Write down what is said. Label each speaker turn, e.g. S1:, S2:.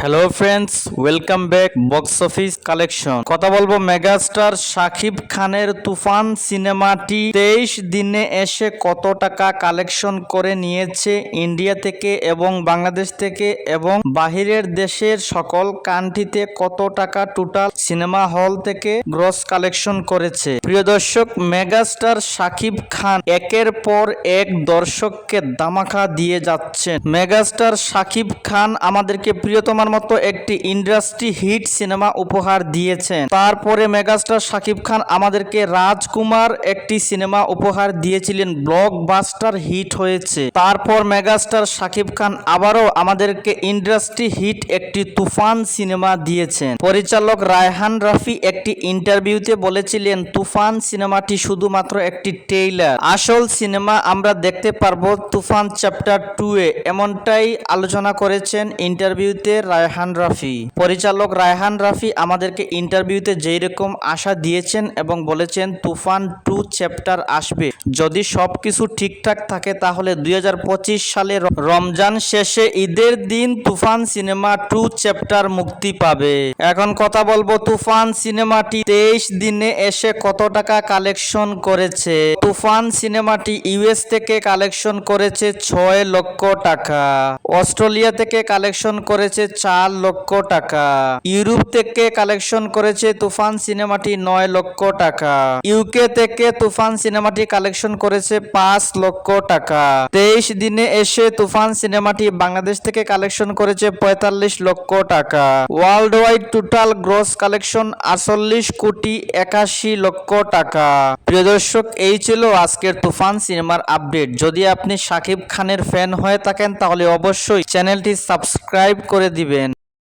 S1: Hello friends welcome back box office collection কথা বলব megastar Shakib খানের তুফান সিনেমাটি। তেইশ দিনে এসে কত টাকা কালেকশন করে নিয়েছে ইন্ডিয়া থেকে এবং বাংলাদেশ থেকে এবং বাহিরের দেশের সকল কান্ট্রিতে কত টাকা টোটাল সিনেমা হল থেকে গ্রস কালেকশন করেছে। প্রিয় দর্শক মেগাস্টার শাকিব খান একের পর এক দর্শককে দামাখা দিয়ে যাচ্ছেন। মেগাস্টার শাকিব খান আমাদেরকে প্রিয়তমার মতো একটি ইন্ডাস্ট্রি হিট সিনেমা উপহার দিয়েছেন। তারপরে মেগাস্টার শাকিব খান আমাদেরকে রাজকুমার একটি সিনেমা উপহার দিয়েছিলেন। ব্লকবাস্টার হিট হয়েছে। তারপর মেগাস্টার শাকিব খান আবারও আমাদেরকে ইন্ডাস্ট্রি হিট একটি তুফান সিনেমা দিয়েছেন। পরিচালক রায়হান রাফি একটি ইন্টারভিউতে বলেছিলেন, তুফান সিনেমাটি শুধুমাত্র একটি টেইলার আসল সিনেমা আমরা দেখতে পারব তুফান চ্যাপ্টার টু এ এমনটাই আলোচনা করেছেন ইন্টারভিউতে রায়হান রাফি। পরিচালক রায়হান রাফি আমাদেরকে ইন্টারভিউতে যেই রকম আশা দিয়েছেন এবং বলেছেন, তুফান টু চ্যাপ্টার আসবে। যদি সবকিছু ঠিকঠাক থাকে, তাহলে দুই হাজার পঁচিশ সালে রমজান শেষে ঈদের দিন তুফান সিনেমা টু চ্যাপ্টার মুক্তি পাবে। এখন কথা বলব, তুফান সিনেমাটি তেইশ দিনে এসে কত টাকা কালেকশন করেছে? তুফান সিনেমাটি ইউএস থেকে কালেকশন করেছে ছয় লক্ষ টাকা। অস্ট্রেলিয়া থেকে কালেকশন করেছে চার লক্ষ টাকা। ইউরোপ থেকে কালেকশন করেছে তুফান সিনেমাটি নয় লক্ষ টাকা। ইউকে থেকে তুফান সিনেমাটি কালেকশন করেছে পাঁচ লক্ষ টাকা। তেইশ দিনে এসে তুফান সিনেমাটি বাংলাদেশ থেকে কালেকশন করেছে পঁয়তাল্লিশ লক্ষ টাকা। Worldwide total gross collection আটচল্লিশ কোটি একাশি লক্ষ টাকা। প্রিয় দর্শক, এই ছিল আজকের তুফান সিনেমার আপডেট। যদি আপনি শাকিব খানের ফ্যান হয়ে থাকেন, তাহলে অবশ্যই চ্যানেলটি সাবস্ক্রাইব করে দিবেন। করবেন